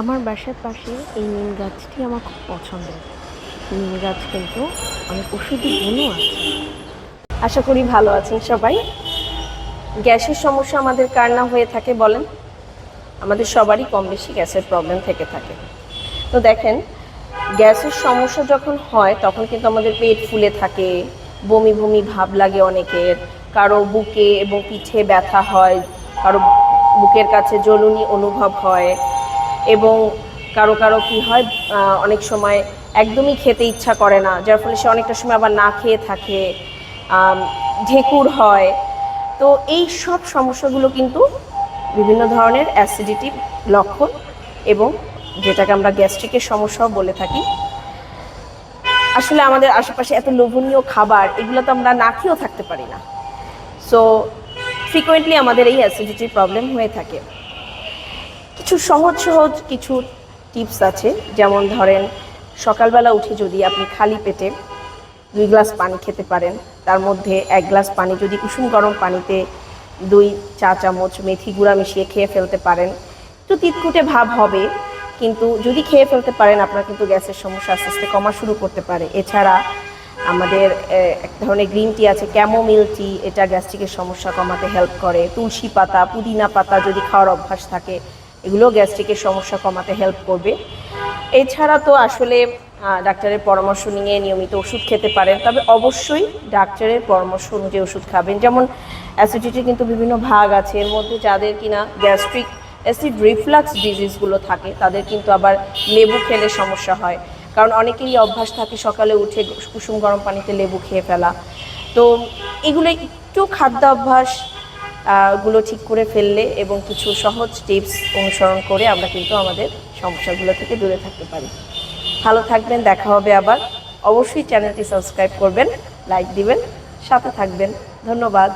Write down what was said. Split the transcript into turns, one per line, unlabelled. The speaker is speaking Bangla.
আমার বাসার পাশে এই নিম গাছটি আমার খুব পছন্দের। নিম গাছ কিন্তু অনেক ওষুধি গুণও আছে।
আশা করি ভালো আছেন সবাই। গ্যাসের সমস্যা আমাদের কার না হয়ে থাকে বলেন? আমাদের সবারই কম বেশি গ্যাসের প্রবলেম থেকে থাকে। তো দেখেন, গ্যাসের সমস্যা যখন হয়, তখন কিন্তু আমাদের পেট ফুলে থাকে, বমি বমি ভাব লাগে অনেকের। কারও বুকে এবং পিঠে ব্যথা হয়, কারও বুকের কাছে জ্বলুনি অনুভব হয় এবং কারও কারও কি হয় অনেক সময় একদমই খেতে ইচ্ছা করে না, যার ফলে সে অনেকটা সময় আবার না খেয়ে থাকে ঢেকুর হয়। তো এই সব সমস্যাগুলো কিন্তু বিভিন্ন ধরনের অ্যাসিডিটি লক্ষণ এবং যেটাকে আমরা গ্যাস্ট্রিকের সমস্যাও বলে থাকি। আসলে আমাদের আশেপাশে এত লোভনীয় খাবার, এগুলো তো আমরা না খেয়েও থাকতে পারি না। সো ফ্রিকোয়েন্টলি আমাদের এই অ্যাসিডিটির প্রবলেম হয়ে থাকে। কিছু সহজ সহজ কিছু টিপস আছে। যেমন ধরেন, সকালবেলা উঠে যদি আপনি খালি পেটে দুই গ্লাস পানি খেতে পারেন, তার মধ্যে এক গ্লাস পানি যদি কুসুম গরম পানিতে দুই চা চামচ মেথি গুঁড়া মিশিয়ে খেয়ে ফেলতে পারেন। একটু তিতকুটে ভাব হবে, কিন্তু যদি খেয়ে ফেলতে পারেন, আপনার কিন্তু গ্যাসের সমস্যা আস্তে আস্তে কমা শুরু করতে পারে। এছাড়া আমাদের এক ধরনের গ্রিন টি আছে, ক্যামোমিল টি, এটা গ্যাস্ট্রিকের সমস্যা কমাতে হেল্প করে। তুলসী পাতা, পুদিনা পাতা যদি খাওয়ার অভ্যাস থাকে এগুলো গ্যাস্ট্রিকের সমস্যা কমাতে হেল্প করবে। এছাড়া তো আসলে ডাক্তারের পরামর্শ নিয়ে নিয়মিত ওষুধ খেতে পারেন। তবে অবশ্যই ডাক্তারের পরামর্শ অনুযায়ী ওষুধ খাবেন। যেমন অ্যাসিডিটির কিন্তু বিভিন্ন ভাগ আছে। এর মধ্যে যাদের কিনা গ্যাস্ট্রিক অ্যাসিড রিফ্লাক্স ডিজিজগুলো থাকে তাদের কিন্তু আবার লেবু খেলে সমস্যা হয়। কারণ অনেকেরই অভ্যাস থাকে সকালে উঠে কুসুম গরম পানিতে লেবু খেয়ে ফেলা। তো এগুলো একটু খাদ্য অভ্যাস আহ, গুলো ঠিক করে ফেললে এবং কিছু সহজ টিপস অনুসরণ করে আমরা কিন্তু আমাদের সমস্যাগুলো থেকে দূরে থাকতে পারি। ভালো থাকবেন, দেখা হবে আবার। অবশ্যই চ্যানেলটি সাবস্ক্রাইব করবেন, লাইক দিবেন, সাথে থাকবেন। ধন্যবাদ।